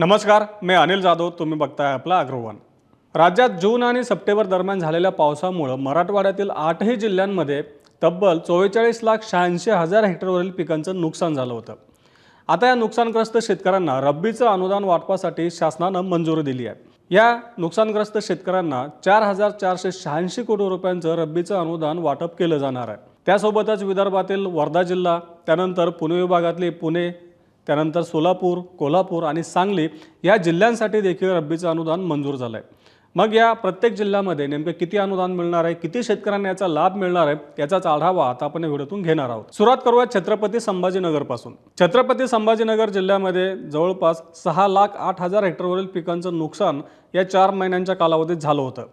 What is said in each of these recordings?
नमस्कार मी अनिल जाधव तुम्ही बघताय आपला अग्रवान. राज्यात जून आणि सप्टेंबर दरम्यान झालेल्या पावसामुळं मराठवाड्यातील आठही जिल्ह्यांमध्ये तब्बल चव्वेचाळीस लाख शहाऐंशी हजार हेक्टरवरील पिकांचं नुकसान झालं होतं. आता या नुकसानग्रस्त शेतकऱ्यांना रब्बीचं अनुदान वाटपासाठी शासनानं मंजुरी दिली आहे. या नुकसानग्रस्त शेतकऱ्यांना चार हजार चारशे शहाऐंशी कोटी रुपयांचं रब्बीचं अनुदान वाटप केलं जाणार आहे. त्यासोबतच विदर्भातील वर्धा जिल्हा त्यानंतर पुणे विभागातले पुणे त्यानंतर सोलापूर कोल्हापूर आणि सांगली या जिल्ह्यांसाठी देखील रब्बीचं अनुदान मंजूर झालं आहे मग या प्रत्येक जिल्ह्यामध्ये नेमकं किती अनुदान मिळणार आहे किती शेतकऱ्यांना याचा लाभ मिळणार आहे याचाच आढावा आता आपण या व्हिडिओतून घेणार आहोत. सुरुवात करूया छत्रपती संभाजीनगरपासून. छत्रपती संभाजीनगर जिल्ह्यामध्ये जवळपास सहा लाख आठ हजार हेक्टरवरील पिकांचं नुकसान या चार महिन्यांच्या कालावधीत झालं होतं.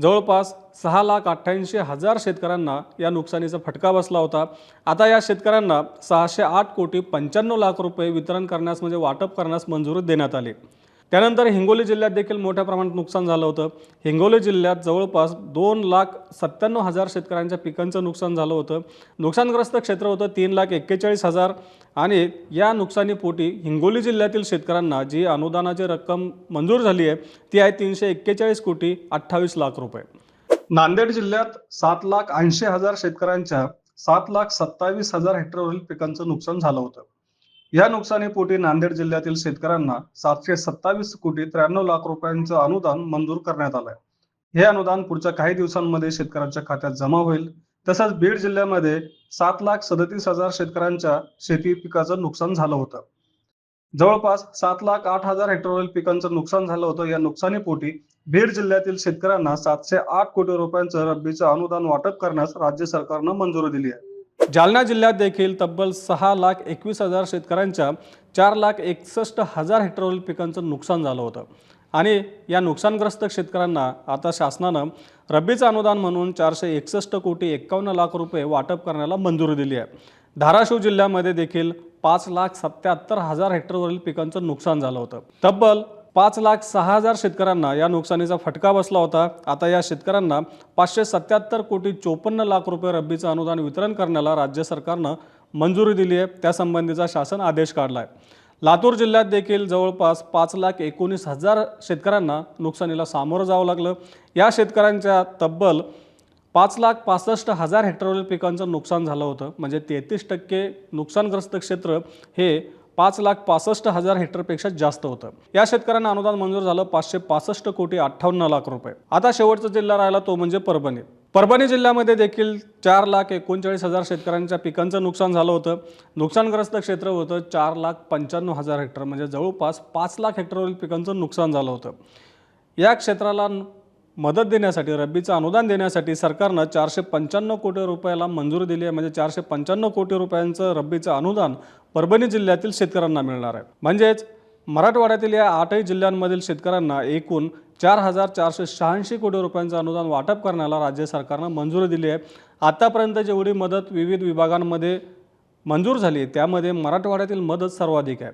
जवळपास सहा लाख अठ्ठ्याऐंशी हजार शेतकऱ्यांना या नुकसानीचा फटका बसला होता. आता या शेतकऱ्यांना सहाशे आठ कोटी पंच्याण्णव लाख रुपये वितरण करण्यास म्हणजे वाटप करण्यास मंजुरी देण्यात आली. त्यानंतर हिंगोली जिल्ह्यात देखील मोठ्या प्रमाणात नुकसान झालं होतं. हिंगोली जिल्ह्यात जवळपास दोन लाख सत्त्याण्णव हजार शेतकऱ्यांच्या पिकांचं नुकसान झालं होतं. नुकसानग्रस्त क्षेत्र होतं तीन लाख एक्केचाळीस हजार. आणि या नुकसानीपोटी हिंगोली जिल्ह्यातील शेतकऱ्यांना जी अनुदानाची रक्कम मंजूर झाली आहे ती आहे तीनशे एक्केचाळीस कोटी अठ्ठावीस लाख रुपये. नांदेड जिल्ह्यात सात लाख ऐंशी हजार शेतकऱ्यांच्या सात लाख सत्तावीस हजार हेक्टरवरील पिकांचं नुकसान झालं होतं. या नुकसानीपोटी नांदेड जिल्ह्यातील शेतकऱ्यांना सातशे सत्तावीस कोटी त्र्याण्णव लाख रुपयांचं अनुदान मंजूर करण्यात आलंय. हे अनुदान पुढच्या काही दिवसांमध्ये शेतकऱ्यांच्या खात्यात जमा होईल. तसंच बीड जिल्ह्यामध्ये सात लाख सदतीस हजार शेतकऱ्यांच्या शेती पिकाचं नुकसान झालं होतं. जवळपास सात लाख आठ हजार हेक्टरवरील पिकांचं नुकसान झालं होतं. या नुकसानीपोटी बीड जिल्ह्यातील शेतकऱ्यांना सातशे आठ कोटी रुपयांचं रब्बीचं अनुदान वाटप करण्यास राज्य सरकारनं मंजुरी दिली आहे. जालना जिल्ह्यात देखील तब्बल सहा लाख एकवीस हजार शेतकऱ्यांच्या चार लाख एकसष्ट हजार हेक्टरवरील पिकांचं नुकसान झालं होतं. आणि या नुकसानग्रस्त शेतकऱ्यांना आता शासनानं रब्बीचं अनुदान म्हणून चारशे एकसष्ट कोटी एक्कावन्न लाख रुपये वाटप करण्याला मंजुरी दिली आहे. धाराशिव जिल्ह्यामध्ये देखील पाच लाख सत्याहत्तर हजार हेक्टरवरील पिकांचं नुकसान झालं होतं. तब्बल पाच लाख सहा हजार शेतकऱ्यांना या नुकसानीचा फटका बसला होता. आता या शेतकऱ्यांना पाचशे सत्याहत्तर कोटी चोपन्न लाख रुपये रब्बीचं अनुदान वितरण करण्याला राज्य सरकारनं मंजुरी दिली आहे. त्यासंबंधीचा शासन आदेश काढला आहे लातूर जिल्ह्यात देखील जवळपास पाच लाख एकोणीस हजार शेतकऱ्यांना नुकसानीला सामोरं जावं लागलं. या शेतकऱ्यांच्या तब्बल पाच लाख पासष्ट हजार हेक्टरवरील पिकांचं नुकसान झालं होतं. म्हणजे तेहतीस टक्के नुकसानग्रस्त क्षेत्र हे पाच लाख पासष्ट हजार हेक्टरपेक्षा जास्त होतं. या शेतकऱ्यांना अनुदान मंजूर झालं पाचशे पासष्ट कोटी अठ्ठावन्न लाख रुपये. आता शेवटचा जिल्हा राहिला तो म्हणजे परभणी. परभणी जिल्ह्यामध्ये देखील चार लाख एकोणचाळीस हजार शेतकऱ्यांच्या पिकांचं नुकसान झालं होतं. नुकसानग्रस्त क्षेत्र होतं चार लाख पंच्याण्णव हजार हेक्टर म्हणजे जवळपास पाच लाख हेक्टरवरील पिकांचं नुकसान झालं होतं. या क्षेत्राला मदत देण्यासाठी रब्बीचं अनुदान देण्यासाठी सरकारनं चारशे पंच्याण्णव कोटी रुपयाला मंजुरी दिली आहे. म्हणजे चारशे पंच्याण्णव कोटी रुपयांचं रब्बीचं अनुदान परभणी जिल्ह्यातील शेतकऱ्यांना मिळणार आहे. म्हणजेच मराठवाड्यातील या आठही जिल्ह्यांमधील शेतकऱ्यांना एकूण चार हजार चारशे शहाऐंशी कोटी रुपयांचं अनुदान वाटप करण्याला राज्य सरकारनं मंजुरी दिली आहे. आतापर्यंत जेवढी मदत विविध विभागांमध्ये मंजूर झाली त्यामध्ये मराठवाड्यातील मदत सर्वाधिक आहे.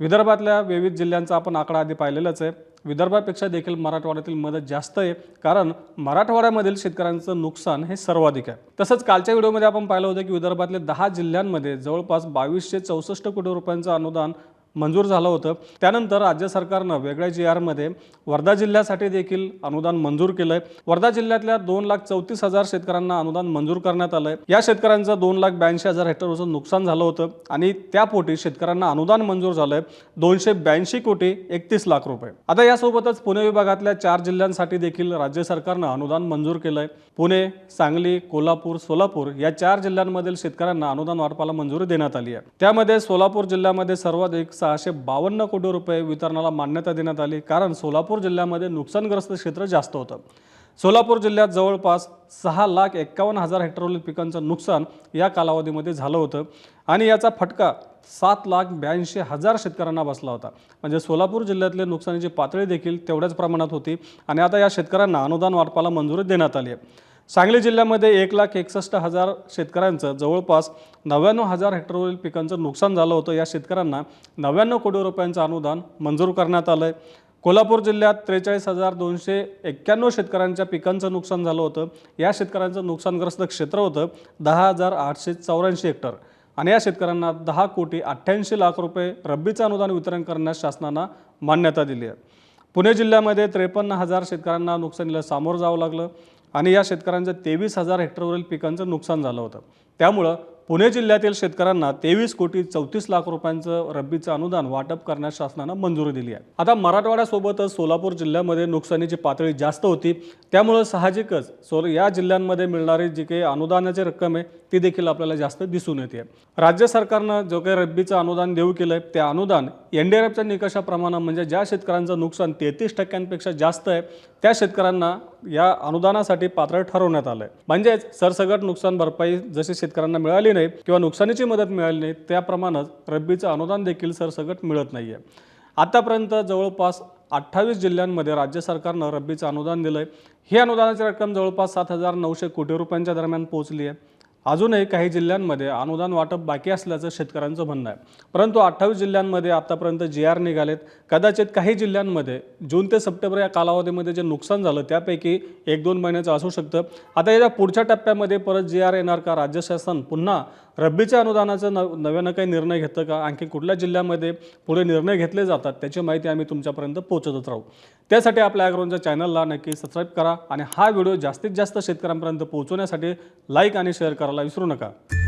विदर्भातल्या विविध जिल्ह्यांचा आपण आकडा आधी पाहिलेलाच आहे. विदर्भापेक्षा देखील मराठवाड्यातील मदत जास्त आहे. कारण मराठवाड्यामधील शेतकऱ्यांचं नुकसान हे सर्वाधिक आहे. तसंच कालच्या व्हिडिओमध्ये आपण पाहिलं होतं की विदर्भातले दहा जिल्ह्यांमध्ये जवळपास बावीसशे चौसष्ट कोटी रुपयांचं अनुदान मंजूर झालं होतं. त्यानंतर राज्य सरकारनं वेगळ्या जी आरमध्ये वर्धा जिल्ह्यासाठी देखील अनुदान मंजूर केलं आहे वर्धा जिल्ह्यातल्या दोन लाख चौतीस हजार शेतकऱ्यांना अनुदान मंजूर करण्यात आलं आहे या शेतकऱ्यांचं दोन लाख ब्याऐंशी हजार हेक्टरवरचं नुकसान झालं होतं आणि त्यापोटी शेतकऱ्यांना अनुदान मंजूर झालं आहे दोनशे ब्याऐंशी कोटी एकतीस लाख रुपये. आता यासोबतच पुणे विभागातल्या चार जिल्ह्यांसाठी देखील राज्य सरकारनं अनुदान मंजूर केलं आहे पुणे सांगली कोल्हापूर सोलापूर या चार जिल्ह्यांमधील शेतकऱ्यांना अनुदान वाटपाला मंजुरी देण्यात आली आहे. त्यामध्ये सोलापूर जिल्ह्यामध्ये सर्वाधिक सहाशे बावन्न कोटी रुपये वितरणाला मान्यता देण्यात आली. कारण सोलापूर जिल्ह्यामध्ये नुकसानग्रस्त क्षेत्र जास्त होतं. सोलापूर जिल्ह्यात जवळपास सहा लाख एक्कावन्न हजार हेक्टरवरील पिकांचं नुकसान या कालावधीमध्ये झालं होतं. आणि याचा फटका सात लाख ब्याऐंशी हजार शेतकऱ्यांना बसला होता. म्हणजे सोलापूर जिल्ह्यातले नुकसानीची पातळी देखील तेवढ्याच प्रमाणात होती. आणि आता या शेतकऱ्यांना अनुदान वाटपाला मंजुरी देण्यात आली आहे. सांगली जिल्ह्यामध्ये एक लाख एकसष्ट हजार शेतकऱ्यांचं जवळपास नव्याण्णव हजार हेक्टरवरील पिकांचं नुकसान झालं होतं. या शेतकऱ्यांना नव्याण्णव कोटी रुपयांचं अनुदान मंजूर करण्यात आलं आहे कोल्हापूर जिल्ह्यात त्रेचाळीस हजार दोनशे एक्क्याण्णव शेतकऱ्यांच्या पिकांचं नुकसान झालं होतं. या शेतकऱ्यांचं नुकसानग्रस्त क्षेत्र होतं दहा हजार आठशे चौऱ्याऐंशी हेक्टर. आणि या शेतकऱ्यांना दहा कोटी अठ्ठ्याऐंशी लाख रुपये रब्बीचं अनुदान वितरण करण्यास शासनानं मान्यता दिली आहे. पुणे जिल्ह्यामध्ये त्रेपन्न हजार शेतकऱ्यांना नुकसानीला सामोरं जावं लागलं. आणि या शेतकऱ्यांचं तेवीस हजार हेक्टरवरील पिकांचं नुकसान झालं होतं. त्यामुळं पुणे जिल्ह्यातील शेतकऱ्यांना तेवीस कोटी चौतीस लाख रुपयांचं रब्बीचं अनुदान वाटप करण्यास शासनानं मंजुरी दिली आहे. आता मराठवाड्यासोबतच सोलापूर जिल्ह्यामध्ये नुकसानीची पातळी जास्त होती. त्यामुळं साहजिकच सोल या जिल्ह्यांमध्ये मिळणारी जी काही अनुदानाची रक्कम आहे ती देखील आपल्याला जास्त दिसून येते. राज्य सरकारनं जो काही रब्बीचं अनुदान देऊ केलं आहे ते अनुदान एन डी आर एफच्या निकषाप्रमाणे म्हणजे ज्या शेतकऱ्यांचं नुकसान तेहतीस टक्क्यांपेक्षा जास्त आहे त्या शेतकऱ्यांना या अनुदानासाठी पात्र ठरवण्यात आलं आहे म्हणजेच सरसगट नुकसान भरपाई जशी शेतकऱ्यांना मिळाली नाही किंवा नुकसानीची मदत मिळाली नाही त्याप्रमाणेच रब्बीचं अनुदान देखील सरसगट मिळत नाही आहे आतापर्यंत जवळपास अठ्ठावीस जिल्ह्यांमध्ये राज्य सरकारनं रब्बीचं अनुदान दिलं आहे ही अनुदानाची रक्कम जवळपास सात हजार नऊशे कोटी रुपयांच्या दरम्यान पोहोचली आहे अजूनही काही जिल्ह्यांमध्ये अनुदान वाटप बाकी असल्याचं शेतकऱ्यांचं म्हणणं आहे. परंतु अठ्ठावीस जिल्ह्यांमध्ये आतापर्यंत जी आर निघालेत. कदाचित काही जिल्ह्यांमध्ये जून ते सप्टेंबर या कालावधीमध्ये जे नुकसान झालं त्यापैकी एक दोन महिन्याचं असू शकतं. आता याच्या पुढच्या टप्प्यामध्ये परत जी आर येणार का? राज्य शासन पुन्हा रब्बीच्या अनुदानाचं नव नव्यानं काही निर्णय घेतं का? आणखी कुठल्या जिल्ह्यामध्ये पुढे निर्णय घेतले जातात? त्याची माहिती आम्ही तुमच्यापर्यंत पोहोचतच राहू. त्यासाठी आपल्या ॲग्रोनच्या चॅनलला नक्की सबस्क्राईब करा आणि हा व्हिडिओ जास्तीत जास्त शेतकऱ्यांपर्यंत पोहोचवण्यासाठी लाईक आणि शेअर करा. करायला विसरू नका.